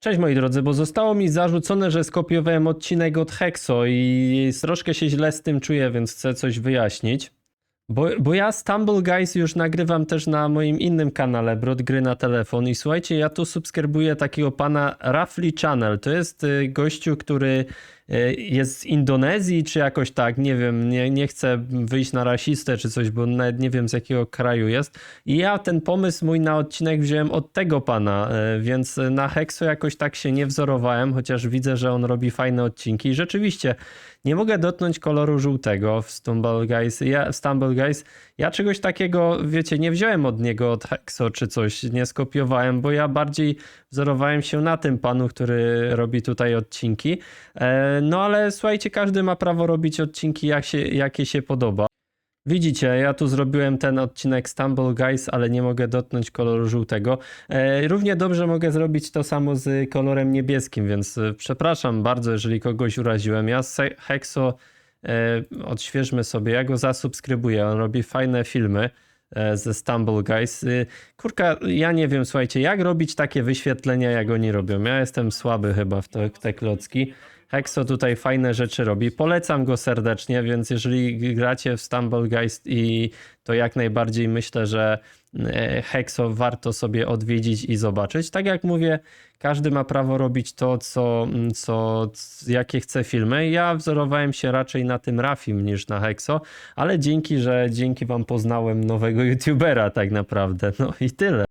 Cześć moi drodzy, bo zostało mi zarzucone, że skopiowałem odcinek od Hexo i troszkę się źle z tym czuję, więc chcę coś wyjaśnić. Bo, bo ja Stumble Guys już nagrywam też na moim innym kanale, Brod Gry na telefon i słuchajcie, ja tu subskrybuję takiego pana Rafli Channel. To jest y, gościu, który jest z Indonezji czy jakoś tak, nie wiem, nie, nie chcę wyjść na rasistę czy coś, bo nawet nie wiem z jakiego kraju jest. I ja ten pomysł mój na odcinek wziąłem od tego pana, y, więc na Hexo jakoś tak się nie wzorowałem, chociaż widzę, że on robi fajne odcinki i rzeczywiście nie mogę dotknąć koloru żółtego w Stumble Guys. Ja, Stumble Guys. Ja czegoś takiego, wiecie, nie wziąłem od niego od Hexo czy coś, nie skopiowałem, bo ja bardziej wzorowałem się na tym panu, który robi tutaj odcinki. E, no ale słuchajcie, każdy ma prawo robić odcinki jak się, jakie się podoba. Widzicie, ja tu zrobiłem ten odcinek Stumble Guys, ale nie mogę dotknąć koloru żółtego. E, równie dobrze mogę zrobić to samo z kolorem niebieskim, więc e, przepraszam bardzo, jeżeli kogoś uraziłem. Ja Hexo e, odświeżmy sobie, ja go zasubskrybuję, on robi fajne filmy ze Stumble Guys. Kurka, ja nie wiem, słuchajcie, jak robić takie wyświetlenia, jak oni robią. Ja jestem słaby chyba w te, w te klocki. Hexo tutaj fajne rzeczy robi. Polecam go serdecznie, więc jeżeli gracie w Stumble Guys i to jak najbardziej myślę, że e, Hexo warto sobie odwiedzić i zobaczyć. Tak jak mówię, każdy ma prawo robić to, co, co jakie chce filmy. Ja wzorowałem się raczej na tym Rafim niż na Hexo, ale dzięki, że dzięki wam poznałem nowego youtubera tak naprawdę. No i tyle.